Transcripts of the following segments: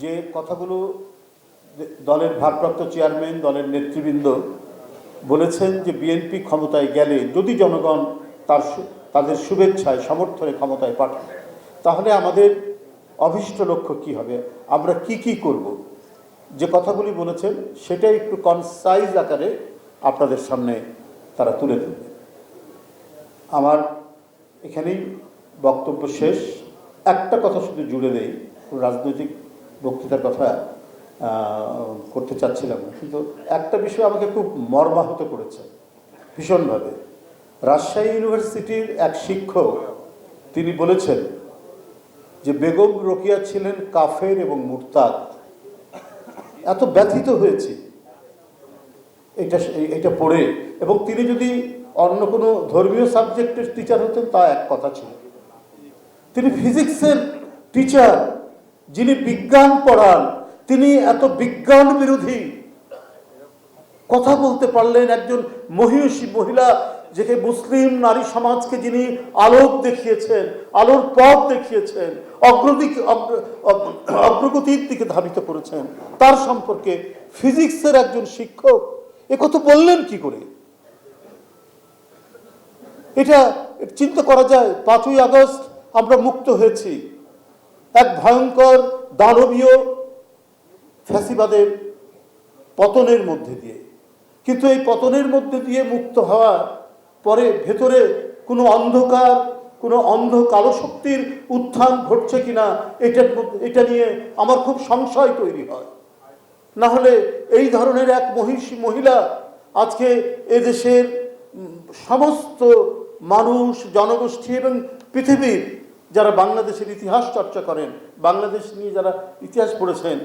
যে কথাগুলো দলের ভারপ্রাপ্ত চেয়ারম্যান, দলের নেতৃবৃন্দ বলেছেন যে বিএনপি ক্ষমতায় গেলে যদি জনগণ তার তাদের শুভেচ্ছায়, সমর্থনে ক্ষমতায় পাঠায়, তাহলে আমাদের অভীষ্ট লক্ষ্য কি হবে? আমরা কি কি করব? যে কথাগুলি বলেছেন, সেটাই একটু কনসাইজ আকারে আপনাদের সামনে তারা তুলে ধরবে। আমার এখানেই বক্তব্য শেষ। একটা কথা শুধু জুড়ে দেই রাজনৈতিক বক্তৃতার কথা করতে চাচ্ছিলাম। না কিন্তু একটা বিষয় আমাকে খুব মর্মাহত করেছে, ভীষণভাবে। রাজশাহী ইউনিভার্সিটির এক শিক্ষক, তিনি বলেছেন যে বেগম রোকিয়া ছিলেন কাফের এবং মুরতাদ। এত ব্যথিত হয়েছি। এটা এটা পড়ে। এবং তিনি যদি অন্য কোনো ধর্মীয় সাবজেক্টের টিচার হতেন, তা এক কথা ছিল। তিনি ফিজিক্সের টিচার যিনি বিজ্ঞান পড়ান, তিনি এত বিজ্ঞান বিরোধী। কথা বলতে পারলেন একজন মহিষী মহিলা, যেকে মুসলিম নারী সমাজকে যিনি আলোক দেখিয়েছেন, আলোর পথ দেখিয়েছেন অগ্রদিক অগ্র- অগ্র- অগ্রগতির দিকে ধাবিত করেছেন। তার সম্পর্কে ফিজিক্সের একজন শিক্ষক এ কথা বললেন কি করে? এটা চিন্তা করা যায়, পাঁচই আগস্ট আমরা মুক্ত হয়েছি। এক ভয়ঙ্কর দানবীয় ফ্যাসিবাদের পতনের মধ্যে দিয়ে। কিন্তু এই পতনের মধ্যে দিয়ে মুক্ত হওয়ার পরে ভেতরে কোনো অন্ধকার, কোনো অন্ধ কালো শক্তির উত্থান ঘটছে কিনা এটা এটা নিয়ে আমার খুব সংশয় তৈরি হয়। না হলে এই ধরনের এক মহিষী মহিলা আজকে এদেশের সমস্ত মানুষ, জনগোষ্ঠী এবং পৃথিবীর যারা বাংলাদেশের ইতিহাস চর্চা করেন, বাংলাদেশ নিয়ে যারা ইতিহাস পড়েছেন,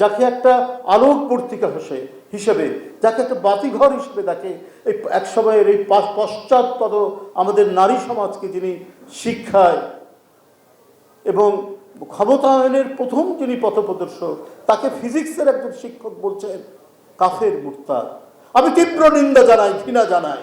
যাকে একটা আলোক পত্রিকা হিসেবে হিসেবে, যাকে একটা বাতিঘর হিসেবে দেখে এই এক সময়ের এই পশ্চাৎপদ আমাদের নারী সমাজকে যিনি শিক্ষায় এবং ক্ষমতায়নের প্রথম যিনি পথপ্রদর্শক, তাকে ফিজিক্সের একজন শিক্ষক বলছেন কাফের মুক্তা আমি তীব্র নিন্দা জানাই, ঘৃণা জানাই।